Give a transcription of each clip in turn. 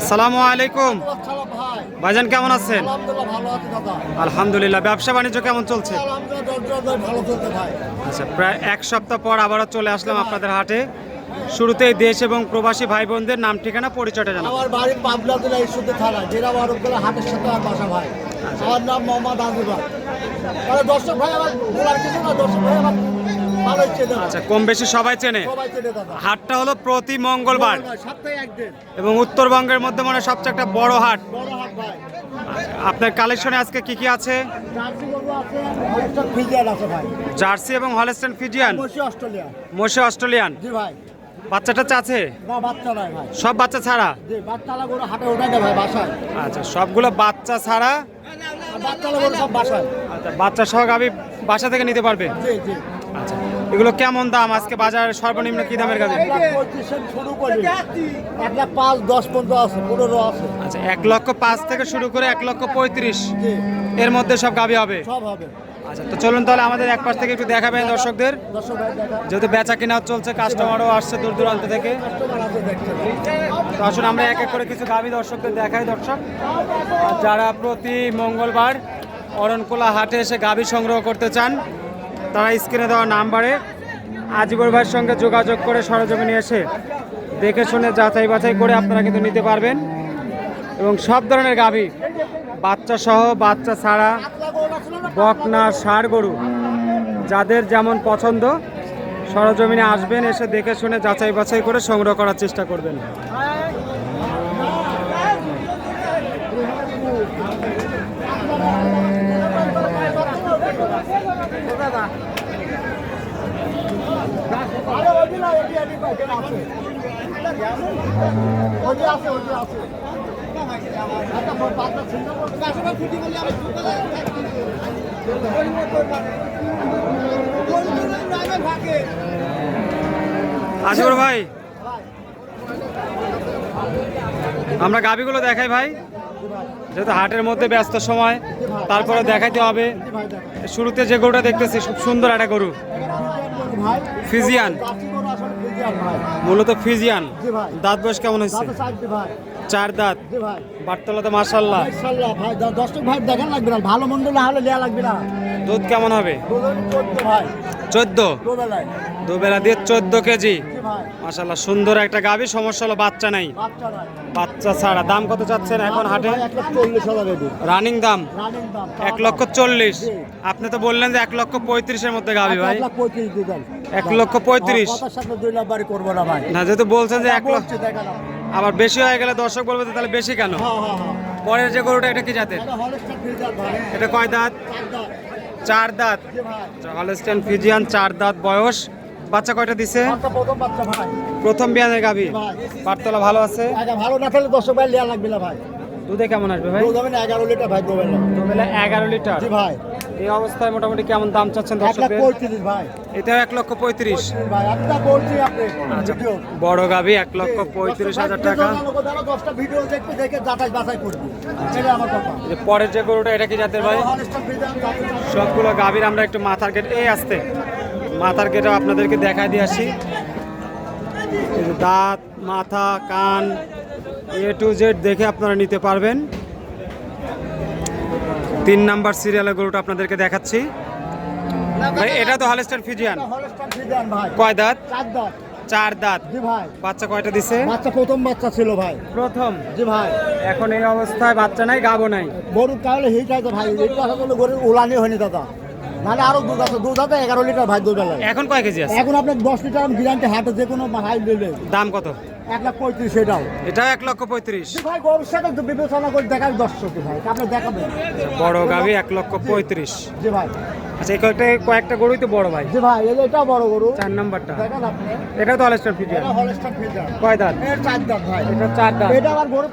আসসালামু আলাইকুম। ভাই ভাইজান কেমন আছেন? আলহামদুলিল্লাহ ব্যবসা বাণিজ্য কেমন চলছে? আচ্ছা প্রায় এক সপ্তাহ পর আবারও চলে আসলাম আপনাদের হাটে। শুরুতেই দেশ এবং প্রবাসী ভাই বোনদের নাম ঠিকানা পরিচয়টা জানাব। আমার বাড়ি পাবলা জেলা ঈশ্বরদী থানা জেলা বরফগোলা হাটের সাথে আমার বাসা ভাই। আমার নাম মোহাম্মদ আজিবা দর্শক ভাই আমার বলার কিছু না দর্শক ভাই আমার আচ্ছা কম বেশি সবাই চেনে? হাটটা হলো প্রতি মঙ্গলবার। এবং উত্তরবঙ্গের মধ্যে মনে সবচেয়ে একটা বড় হাট। আপনার কালেকশনে আজকে কি কি আছে? জার্সি এবং হলস্টেন ফিজিয়ান? মোশে অস্ট্রেলিয়ান। জি ভাই। বাচ্চা টাচ্চা আছে সব বাচ্চা ছাড়া? আচ্ছা সবগুলো বাচ্চা ছাড়া? আচ্ছা বাচ্চা সহ গাবি বাসা থেকে নিতে পারবে? আচ্ছা এগুলো কেমন দাম? আজকে বাজার সর্বনিম্ন কি দামের গাবি এক লাখ পাঁচ দশ আছে পনেরো আছে। আচ্ছা এক লক্ষ পাঁচ থেকে শুরু করে এক লক্ষ পঁয়ত্রিশ এর মধ্যে সব গাবি হবে? সব হবে। আচ্ছা তো চলুন তাহলে আমাদের এক পাশ থেকে একটু দেখাবেন দর্শকদের। যেহেতু বেচা কেনা চলছে কাস্টমারও আসছে দূর দূরান্ত থেকে। তো আসুন আমরা এক এক করে কিছু গাবি দর্শকদের দেখাই দর্শক। যারা প্রতি মঙ্গলবার অরণকোলা হাটে এসে গাবি সংগ্রহ করতে চান তারা স্ক্রিনে দেওয়া নাম্বারে আজিবর ভাইয়ের সঙ্গে যোগাযোগ করে সরজমিনে এসে দেখে শুনে যাচাই বাছাই করে আপনারা কিন্তু নিতে পারবেন। এবং সব ধরনের গাভী, বাচ্চা সহ, বাচ্চা ছাড়া বকনা ষাড় গরু, যাদের যেমন পছন্দ, সরজমিনে আসবেন, এসে দেখে শুনে যাচাই বাছাই করে সংগ্রহ করার চেষ্টা করবেন। আজিবর ভাই। আমরা গাবিগুলো দেখাই ভাই। যেহেতু হাটের মধ্যে ব্যস্ত সময়, তারপরে দেখাইতে হবে। শুরুতে যে গরুটা দেখতেছি, খুব সুন্দর একটা গরু। ফিজিয়ান। মূলত ফিজিয়ান। দাঁত বয়স কেমন হয়েছে? চার দাঁত। বাটতলা তো মার্শাল্লাহ ইনশাল্লাহ ভাই। দেখান লাগবে না। ভালো মন্দ না হলে দেওয়া লাগবে না। দুধ কেমন হবে? চোদ্দ দুবেলা দিয়ে চোদ্দ কেজি। জি সুন্দর একটা গাভী সমস্যা হলো বাচ্চা নাই। বাচ্চা ছাড়া দাম কত চাচ্ছেন এখন হাটে? রানিং দাম? এক লক্ষ চল্লিশ। আপনি তো বললেন যে এক লক্ষ পঁয়ত্রিশের মধ্যে গাভী ভাই। এক লক্ষ পঁয়ত্রিশ? না ভাই। না যেহেতু বলছেন যে এক লক্ষ। আবার বেশি হয়ে গেলে দর্শক বলবে তাহলে বেশি কেন? হ্যাঁ হ্যাঁ হ্যাঁ। পরের যে গরুটা এটা কি জাতের? এটা কয় দাঁত? চার দাঁত। হলস্টেন ফিজিয়ান চার দাঁত বয়স। বাচ্চা কয়টা দিছে? প্রথম বাচ্চা ভাই। প্রথম বিয়ানের গাভী। পাটতলা ভালো আছে? ভালো না থাকলে দশ ভাই লিয়া লাগবে না ভাই। দুধে কেমন আসবে ভাই? দুধ এগারো লিটার ভাই দেবেন না। এগারো লিটার। জি ভাই। এই অবস্থায় মোটামুটি কেমন দাম চাচ্ছেন ভাই। এটাও এক লক্ষ পঁয়ত্রিশ। পঁয়ত্রিশ ভাই একটা বলছি আপনি। আচ্ছা ভিডিও। বড় গাভী এক লক্ষ পঁয়ত্রিশ হাজার টাকা। দশটা ভিডিও দেখতে দেখে যাচাই বাছাই করবি। এটা আমার কথা। যে পরের যে গরুটা এটা কি জাতের ভাই? সবগুলো গাভীর আমরা একটু মাথার গেট এই আসতে। মাথার গেটে আপনাদেরকে দেখাই দিয়ে আসি। দাঁত মাথা কান এ টু জেড দেখে আপনারা নিতে পারবেন। তিন নাম্বার সিরিয়ালের গরুটা আপনাদেরকে দেখাচ্ছি। ভাই এটা তো হলস্টার ফিজিয়ান কয় দাঁত? চার দাঁত। চার দাঁত। জি ভাই। বাচ্চা কয়টা দিছে? বাচ্চা প্রথম বাচ্চা ছিল ভাই। প্রথম? জি ভাই। এখন এই অবস্থায় বাচ্চা নাই গাবো নাই। গরু তাহলে হিট আছে ভাই। হিট করলে গরুর উলানি হয়নি দাদা। নাহলে আরও দুধ আছে দুধ আছে এগারো লিটার ভাই দুধ বেলায় এখন কয় কেজি আছে? এখন আপনার দশ লিটার গ্যারান্টি হাটে যে কোনো হাই দেবে দাম কত? এক লাখ পঁয়ত্রিশ সেটাও এটাও এক লক্ষ পঁয়ত্রিশ। ভাই তো বিবেচনা করে দেখার দর্শক ভাই? আপনি দেখাবেন। বড় গাভী এক লক্ষ পঁয়ত্রিশ। জি ভাই। আচ্ছা কয়েকটা কয়েকটা গরুই তো বড় ভাই। জি ভাই এটা বড় গরু। চার নাম্বারটা। এটাও তো হলস্টার এটা হলস্টার ফিল্টার কয় দাঁত? চার দাঁত ভাই। এটা চার দাঁত। আবার গরু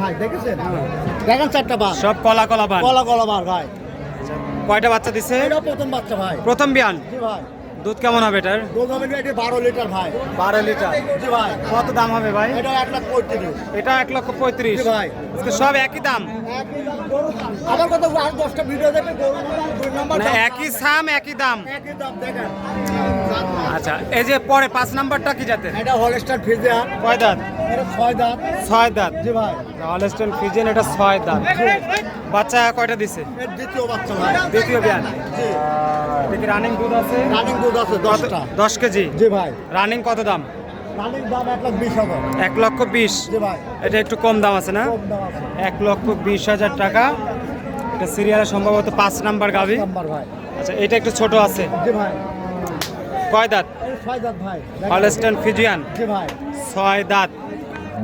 ভাই? দেখেছেন? দেখেন চারটা বার সব কলা কলা কলা কলা বার ভাই। কয়টা বাচ্চা দিছে? প্রথম বাচ্চা ভাই। প্রথম বিয়ান? জি ভাই। দুধ কেমন হবে এটার? দুধ হবে এটা বারো লিটার ভাই? বারো লিটার। জি ভাই। কত দাম হবে ভাই? এটা এক লাখ পঁয়ত্রিশ। এটা এক লক্ষ পঁয়ত্রিশ। ভাই। সব একই দাম? একই দাম গরু আমার কথা আর দশটা ভিডিও নম্বর মানে একই সাম একই দাম? একই দাম দেখেন। আচ্ছা এই যে পরে পাঁচ নাম্বারটা কি জাতের? এটা হলস্টার ফিজিয়ান কয় দাঁত? এটা ছয় দাঁত। ছয় দাঁত। জি ভাই। হলস্টেন ফিজেন এটা ছয় দাঁত। বাচ্চা কয়টা দিছে? দ্বিতীয় বাচ্চা ভাই। দ্বিতীয় বিয়ান জি। রানিং দুধ আছে? রানিং দুধ আছে দশটা দশ কেজি। জি ভাই। রানিং কত দাম? রানিং দাম এক লাখ বিশ হাজার। এক লক্ষ বিশ। জি ভাই। এটা একটু কম দাম আছে না? কম দাম আছে। এক লক্ষ বিশ হাজার টাকা। এটা সিরিয়ালে সম্ভবত পাঁচ নাম্বার গাভি। নাম্বার ভাই। আচ্ছা এটা একটু ছোট আছে। জি ভাই। কয় দাঁত? ছয় দাঁত ভাই। Holstein Friesian? জি ভাই। ছয় দাঁত।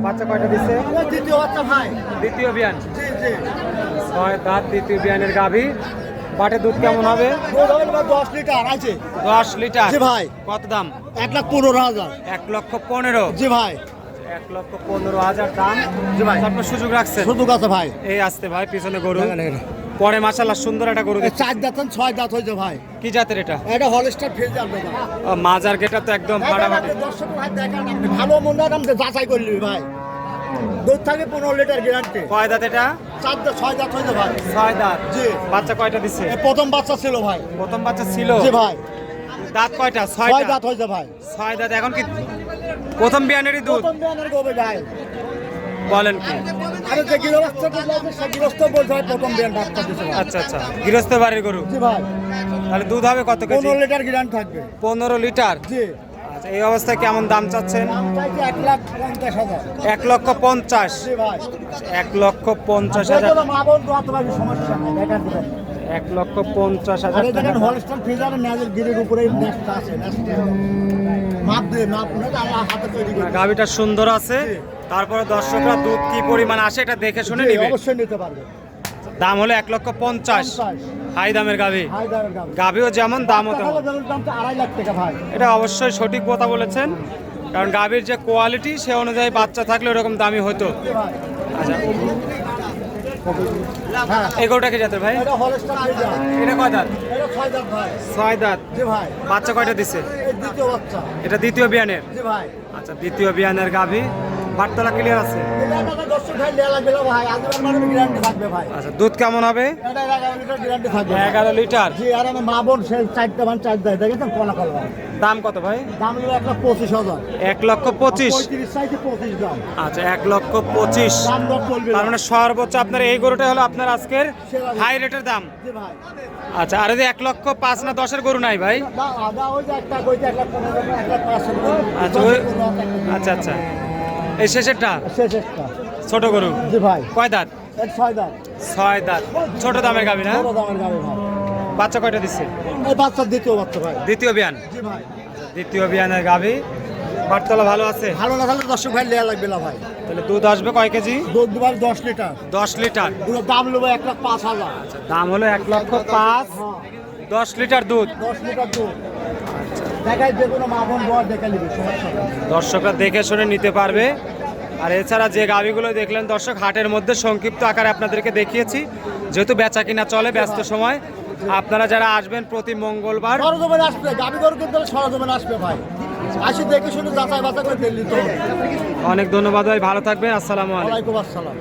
বাচ্চা কয়টা দিচ্ছে দ্বিতীয় বাচ্চা ভাই। দ্বিতীয় বিয়ান। জি জি। ছয় দাঁত দ্বিতীয় বিয়ানের গাভি। বাটে দুধ কেমন হবে? দশ লিটার আছে। দশ লিটার। জি ভাই। কত দাম? এক লাখ পনেরো হাজার। এক লক্ষ পনেরো। জি ভাই। এক লক্ষ পনেরো হাজার দাম। জি ভাই। তারপর সুযোগ রাখছে কথা ভাই। এই আসতে ভাই পিছনে গরু। পরে মাসাল্লাহ সুন্দর একটা গরু চার দাঁত ছয় দাঁত হয়েছে ভাই। কি জাতের এটা? এটা হলস্টার ফিজিয়ান মাজার গেটা তো একদম ফাটাফাটি দর্শক ভাই দেখেন ভালো মন্দ যাচাই করলি ভাই। দুধ থাকে পনেরো লিটার গ্যারান্টি কয় দাঁত এটা? চার দাঁত ছয় দাঁত হয়েছে ভাই। ছয় দাঁত। জি। বাচ্চা কয়টা দিচ্ছে এ প্রথম বাচ্চা ছিল ভাই। প্রথম বাচ্চা ছিল? জি ভাই। দাঁত কয়টা? ছয় দাঁত হয়েছে ভাই। ছয় দাঁত। এখন কি প্রথম বিয়ানেরই দুধ? প্রথম বিয়ানের গোবে ভাই। বলেন কি? আরে যে গৃহস্থ সে গৃহস্থ বলছে প্রথম বিয়ান বাচ্চা দিছে আচ্ছা আচ্ছা। গৃহস্থ বাড়ির গরু? জি ভাই। তাহলে দুধ হবে কত কেজি? পনেরো লিটার গ্যারান্টি থাকবে। পনেরো লিটার? জি। আচ্ছা এই অবস্থায় কেমন দাম চাচ্ছেন? এক হাজার। লক্ষ পঞ্চাশ। এক লক্ষ পঞ্চাশ হাজার। এক লক্ষ পঞ্চাশ হাজার তৈরি করে। গাভিটা সুন্দর আছে। তারপরে দর্শকরা দুধ কি পরিমাণ আসে এটা দেখে শুনে নিবে। অবশ্যই নিতে পারবে। দাম হলো এক লক্ষ পঞ্চাশ। হাই দামের গাভি। দাম গাভিও যেমন দামও তেমন। টাকা ভাই। এটা অবশ্যই সঠিক কথা বলেছেন। কারণ গাভীর যে কোয়ালিটি সে অনুযায়ী বাচ্চা থাকলে ওরকম দামি হতো। আচ্ছা। হ্যাঁ। এই গরুটা কি জাতের ভাই? এটা কয় দাঁত? ছয় দাঁত বাচ্চা কয়টা দিছে? এটা দ্বিতীয় বিয়ানের? আচ্ছা দ্বিতীয় বিয়ানের গাভী। বাটতলা ক্লিয়ার আছে? আচ্ছা দুধ কেমন হবে? এগারো লিটার। গ্যারান্টি থাকবে এগারো লিটার জি আর আমার মা বোন সে চারটা মান চার দেয় দেখেছেন? কলা কলা। দাম কত ভাই? দাম হলো এক লাখ পঁচিশ হাজার। এক লক্ষ পঁচিশ। পঁচিশ দাম আচ্ছা এক লক্ষ পঁচিশ। তার মানে সর্বোচ্চ আপনার এই গরুটা হলো আপনার আজকের হাই রেটের দাম। ভাই। আচ্ছা আর এক লক্ষ পাঁচ না দশের গরু নাই ভাই? পাঁচশো। আচ্ছা আচ্ছা আচ্ছা। এই শেষেরটা? শেষ একটা ছোট গরু? জি ভাই। কয় দাঁত? ছয় দাম ছয় দাঁত। ছোট দামের গাবি না? বড় দামের গাড়ি ভাই। বাচ্চা কয়টা দিচ্ছে এই বাচ্চার দ্বিতীয় বাচ্চা ভাই। দ্বিতীয় বিয়ান? জি ভাই। দ্বিতীয় বিয়ানের গাবি বাটতলা ভালো আছে? ভালো না তাহলে দর্শক ভাই লেয়া লাগবে না ভাই। তাহলে দুধ আসবে কয় কেজি? দুধ দুবার দশ লিটার। দশ লিটার। দুটো দাম নেব এক লাখ পাঁচ হাজার। দাম হলো এক লক্ষ পাঁচ। হ্যাঁ। দশ লিটার দুধ? দশ লিটার দুধ। দর্শকরা দেখে শুনে নিতে পারবে। আর এছাড়া যে গাভিগুলো দেখলেন দর্শক হাটের মধ্যে সংক্ষিপ্ত আকারে আপনাদেরকে দেখিয়েছি। যেহেতু বেচা কিনা চলে ব্যস্ত সময়। আপনারা যারা আসবেন প্রতি মঙ্গলবার সরজমেন আসবে গাড়ি গরু কিন্তু সরজমেন আসবে ভাই। আসি দেখে শুনে যাচাই বাছাই করে অনেক ধন্যবাদ ভাই ভালো থাকবেন আসসালামু আলাইকুম। আসসালাম।